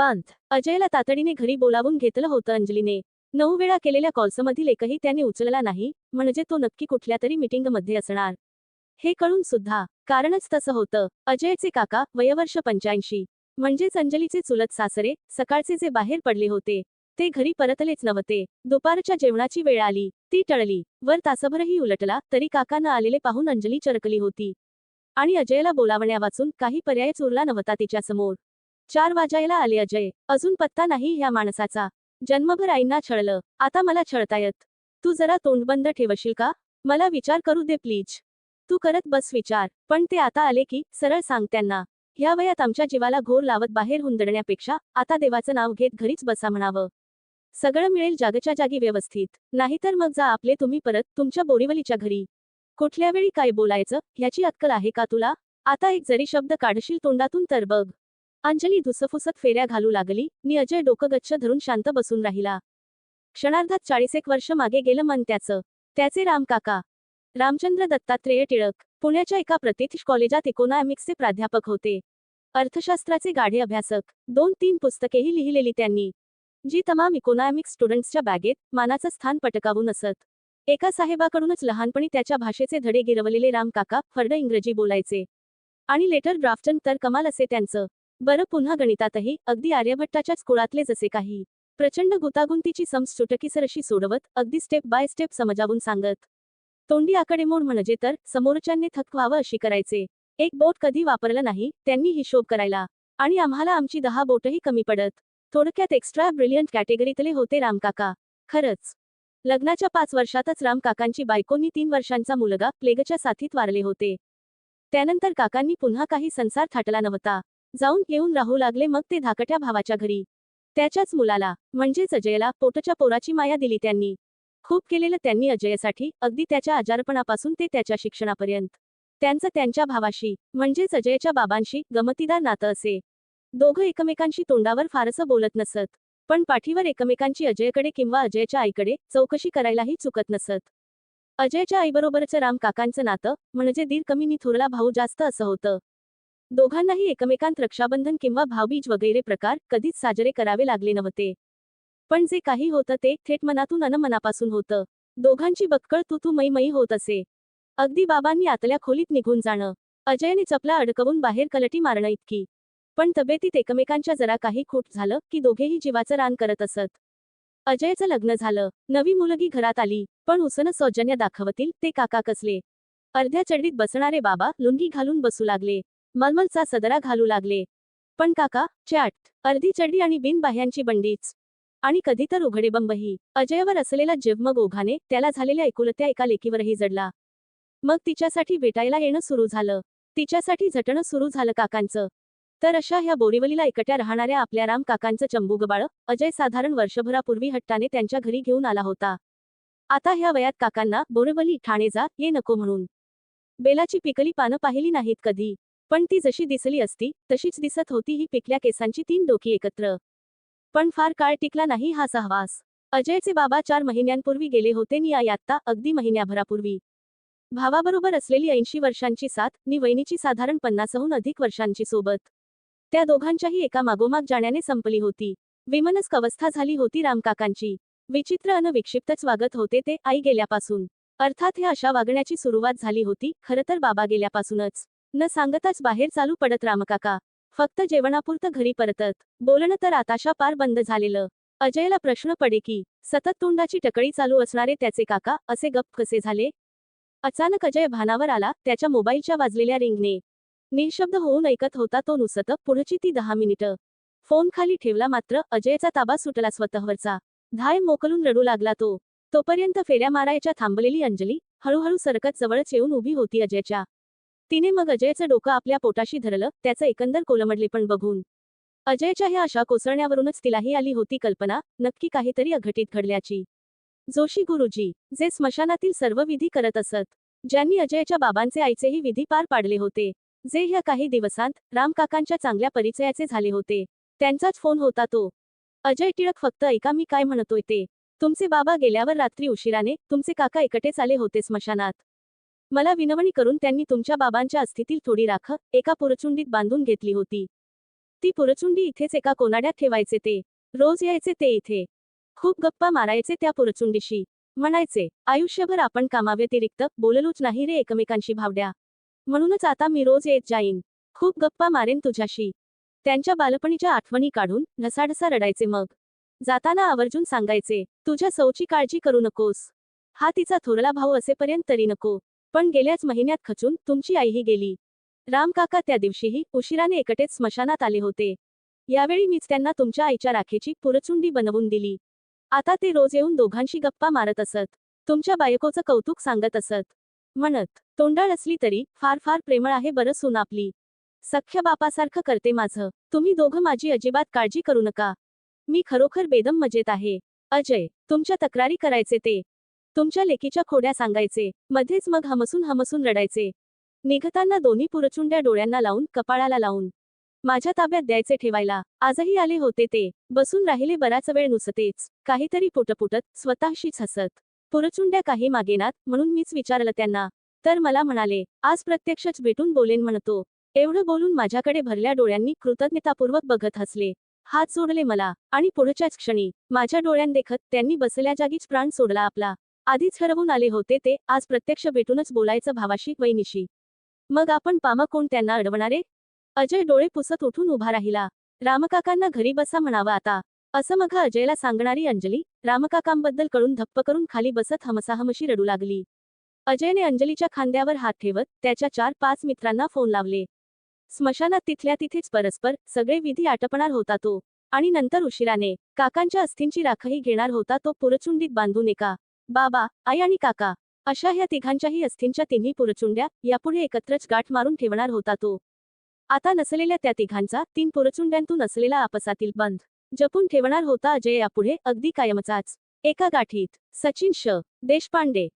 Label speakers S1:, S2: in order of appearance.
S1: बांध. अजयला तातडीने घरी बोलावून घेतलं होतं अंजलीने. नऊ वेळा केलेल्या कॉल्समधील एकही त्याने उचलला नाही म्हणजे तो नक्की कुठल्या तरी मीटिंगमध्ये असणार. हे कळून सुद्धा कारणच तसं होतं. अजयचे काका वयवर्ष पंच्याऐंशी. म्हणजेच अंजलीचे चुलत सासरे सकाळचे जे बाहेर पडले होते ते घरी परतलेच नव्हते. दुपारच्या जेवणाची वेळ आली ती टळली. वर तासभरही उलटला तरी काकांना आलेले पाहून अंजली चरकली होती. आणि अजयला बोलावण्या वाचून काही पर्यायच उरला नव्हता तिच्यासमोर. चार वाजायला आले अजय. अजून पत्ता नाही ह्या माणसाचा. जन्मभर आईंना छळलं. आता मला छळतायत तू जरा तोंडबंद ठेवशील का? मला विचार करू दे प्लीज. तू करत बस विचार. पण ते आता आले की सरळ सांग त्यांना. ह्या वयात आमच्या जीवाला घोर लावत बाहेर हुंदडण्यापेक्षा आता देवाचं नाव घेत घरीच बसा म्हणावं. सगळं मिळेल जागच्या जागी व्यवस्थित. नाहीतर मग जा आपले तुम्ही परत तुमच्या बोरीवलीच्या घरी. कुठल्या वेळी काय बोलायचं? ह्याची अक्कल आहे का तुला? आता एक जरी शब्द काढशील तोंडातून तर बघ. अंजली धुसफुसत फेऱ्या घालू लागली. नि अजय डोकगच्छ धरून शांत बसून राहिला. क्षणार्धात चाळीसेक वर्ष मागे गेलं मन त्याचं. त्याचे रामकाका रामचंद्र दत्तात्रेय टिळक. पुण्याच्या एका प्रतिष्ठ कॉलेजात इकोनॉमिक्सचे प्राध्यापक होते. अर्थशास्त्राचे गाढे अभ्यासक. दोन तीन पुस्तकेही लिहिलेली त्यांनी. जी तमाम इकोनॉमिक्स स्टुडंट्सच्या बॅगेत मानाचं स्थान पटकावून असत. एका साहेबाकडूनच लहानपणी त्याच्या भाषेचे धडे गिरवलेले रामकाका फर्ड इंग्रजी बोलायचे. आणि लेटर ड्राफ्टन तर कमाल असे त्यांचं. बरं पुन्हा गणितातही अगदी आर्यभट्टाच्याच कुळातले जसे काही. प्रचंड गुतागुंतीची समज चुटकीसरशी सोडवत अगदी स्टेप बाय स्टेप समजावून सांगत. तोंडी आकडेमोड म्हणजे तर समोरच्यांनी थक व्हावं अशी करायचे. एक बोट कधी वापरलं नाही त्यांनी हिशोब करायला. आणि आम्हाला आमची दहा बोटही कमी पडत. थोडक्यात एक्स्ट्रा ब्रिलियंट कॅटेगरीतले होते रामकाका खरंच. लग्नाच्या पाच वर्षातच रामकाकांची बायकोनी तीन वर्षांचा मुलगा प्लेगच्या साथीत वारले होते. त्यानंतर काकांनी पुन्हा काही संसार थाटला नव्हता. जाऊन येऊन राहू लागले मग ते धाकट्या भावाच्या घरी. त्याच्याच मुलाला म्हणजेच अजयला पोटच्या पोराची माया दिली त्यांनी. खूप केलेलं त्यांनी अजयसाठी अगदी त्याच्या आजारपणापासून ते त्याच्या शिक्षणापर्यंत. त्यांचं त्यांच्या भावाशी म्हणजेच अजयच्या बाबांशी गमतीदार नातं असे. दोघं एकमेकांशी तोंडावर फारसं बोलत नसत. पण पाठीवर एकमेकांची अजयकडे किंवा अजयच्या आईकडे चौकशी करायलाही चुकत नसत. अजयच्या आईबरोबरचं राम काकांचं नातं म्हणजे दीर कमी थोरला भाऊ जास्त असं होतं. दोघांनाही एकमेकांत रक्षाबंधन किंवा भावबीज वगैरे प्रकार कधीच साजरे करावे लागले नव्हते. पण जे काही होतं ते थेट मनातून अनमनापासून होतं. दोघांची बक्कळ तू तू मै होत असे. अगदी बाबांनी आतल्या खोलीत निघून जाणं. अजयने चपला अडकवून बाहेर कलटी मारणं इतकी. पण तब्येतीत एकमेकांच्या जरा काही खूट झालं की दोघेही जीवाचं रान करत असत. अजयचं लग्न झालं. नवी मुलगी घरात आली. पण उसनं सौजन्य दाखवतील ते काका कसले. अर्ध्या चढीत बसणारे बाबा लुंगी घालून बसू लागले. मलमलचा सदरा घालू लागले. पण काका चॅट अर्धी चड्डी आणि बिनबाह्यांची बंडीच. आणि कधी तर उघडे बंबही अजयवर असलेला जीव ओघाने त्याला झालेल्या एकुलत्या एका लेकीवरही जडला. मग तिच्यासाठी भेटायला येणं सुरू झालं. तिच्यासाठी झटणं सुरू झालं काकांचं. तर अशा ह्या बोरीवलीला एकट्या राहणाऱ्या आपल्या राम काकांचं चंबुगबाळ अजय साधारण वर्षभरापूर्वी हट्टाने त्यांच्या घरी घेऊन आला होता. आता ह्या वयात काकांना बोरीवली ठाणे जा ये नको म्हणून. बेलाची पिकली पानं पाहिली नाहीत कधी. पण ती जशी दिसली असती तशीच दिसत होती ही पिकल्या केसांची तीन डोकी एकत्र. पण फार काळ टिकला नाही हा सहवास. अजयचे बाबा चार महिन्यांपूर्वी गेले होते नि आत्ता अगदी महिन्याभरापूर्वी. भावाबरोबर असलेली ऐंशी वर्षांची साथ नि वहिनीची साधारण पन्नासहून अधिक वर्षांची सोबत. त्या दोघांच्याही एका मागोमाग जाण्याने संपली होती. विमनस्क अवस्था झाली होती रामकाकांची. विचित्र अन विक्षिप्तच वागत होते ते आई गेल्यापासून. अर्थात हे अशा वागण्याची सुरुवात झाली होती खरं तर बाबा गेल्यापासूनच. न सांगताच बाहेर चालू पडत रामकाका. फक्त जेवणापुरतं घरी परतत. बोलणं तर आताशा पार बंद झालेलं. अजयला प्रश्न पडे की सतत तोंडाची टकळी चालू असणारे त्याचे काका असे गप्प कसे झाले? अचानक अजय भानावर आला त्याच्या मोबाईलच्या वाजलेल्या रिंगने निशब्द होऊन ऐकत होता तो नुसत पुढची ती दहा मिनिटं. फोन खाली ठेवला मात्र अजयचा ताबा सुटला स्वतःवरचा. धाय मोकलून रडू लागला तो. तोपर्यंत फेऱ्या मारायच्या थांबलेली अंजली हळूहळू सरकत जवळच येऊन उभी होती अजयच्या. तिने मग अजयचं डोकं आपल्या पोटाशी धरलं त्याचं एकंदर कोलमडलेपण बघून. अजयच्या ह्या अशा कोसळण्यावरूनच तिलाही आली होती कल्पना नक्की काहीतरी अघटित घडल्याची. जोशी गुरुजी जे स्मशानातील सर्व विधी करत असत ज्यांनी अजयच्या बाबांचे आईचेही विधी पार पाडले होते जे ह्या काही दिवसांत रामकाकांच्या चांगल्या परिचयाचे झाले होते त्यांचाच फोन होता तो. अजय टिळक फक्त ऐका मी काय म्हणतोय ते तुमचे बाबा गेल्यावर रात्री उशिराने तुमचे काका एकटेच आले होते स्मशानात. मला विनवणी करून त्यांनी तुमच्या बाबांच्या अस्थितील थोडी राख एका पुरचुंडीत बांधून घेतली होती. ती पुरचुंडी इथेच एका कोनाड्यात ठेवायचे ते. रोज यायचे ते इथे. खूप गप्पा मारायचे त्या पुरचुंडीशी. म्हणायचे आयुष्यभर आपण कामाव्यतिरिक्त बोललोच नाही रे एकमेकांशी भावड्या. म्हणूनच आता मी रोज येत जाईन. खूप गप्पा मारेन तुझ्याशी त्यांच्या बालपणीच्या आठवणी काढून ढसाढसा रडायचे मग. जाताना आवर्जून सांगायचे तुझ्या सौची काळजी करू नकोस. हा तिचा थोरला भाऊ असेपर्यंत तरी नको. पण गेल्याच महिन्यात खचून तुमची आईही गेली. रामकाका त्या दिवशीही उशिराने एकटेच स्मशानात आले होते. यावेळी मीच त्यांना तुमच्या आईच्या राखेची पुरचुंडी बनवून दिली. आता ते रोज येऊन दोघांशी गप्पा मारत असत. तुमच्या बायकोचं कौतुक सांगत असत. म्हणत तोंडाळ असली तरी फार फार प्रेमळ आहे बरं सून आपली. सख्य बापासारखं करते माझं. तुम्ही दोघं माझी अजिबात काळजी करू नका. मी खरोखर बेदम मजेत आहे. अजय तुमच्या तक्रारी करायचे ते. तुमच्या लेकीच्या खोड्या सांगायचे मध्येच मग हमसून हमसून रडायचे. निघताना दोन्ही पुरचुंड्या डोळ्यांना लावून कपाळाला लावून. माझ्या ताब्यात द्यायचे ठेवायला. आजही आले होते ते. बसून राहिले बराच वेळ नुसतेच. काहीतरी पुटपुटत स्वतःशीच हसत. पुरचुंड्या काही मागेनात म्हणून मीच विचारलं त्यांना. तर मला म्हणाले आज प्रत्यक्षच भेटून बोलेन म्हणतो. एवढं बोलून माझ्याकडे भरल्या डोळ्यांनी कृतज्ञतापूर्वक बघत हसले. हात जोडले मला. आणि पुढच्याच क्षणी माझ्या डोळ्यांदेखत त्यांनी बसल्या जागीच प्राण सोडला आपला. आधीच ठरवून आले होते ते आज प्रत्यक्ष भेटूनच बोलायचं भावाशी वैनिशी मग आपण पामा कोण त्यांना अडवणारे? अजय डोळे पुसत उठून उभा राहिला. रामकाकांना घरी बसा म्हणावं आता. असं मग अजयला सांगणारी अंजली रामकाकांबद्दल कळून धप्प करून खाली बसत हमसाहमशी रडू लागली. अजयने अंजलीच्या खांद्यावर हात ठेवत त्याच्या चार पाच मित्रांना फोन लावले. स्मशानात तिथल्या तिथेच परस्पर सगळे विधी आटपणार होता तो. आणि नंतर उशिराने काकांच्या अस्थींची राखही घेणार होता तो पुरचुंडीत बांधून एका बाबा आई आणि काका अशा ह्या तिघांच्याही अस्थींच्या तिन्ही पुरचुंड्या यापुढे एकत्रच गाठ मारून ठेवणार होता तो. आता नसलेल्या त्या तिघांचा तीन पुरचुंड्यांतून असलेला आपसातील बंध जपून ठेवणार होता अजय यापुढे अगदी कायमचाच. एका गाठीत सचिन श देशपांडे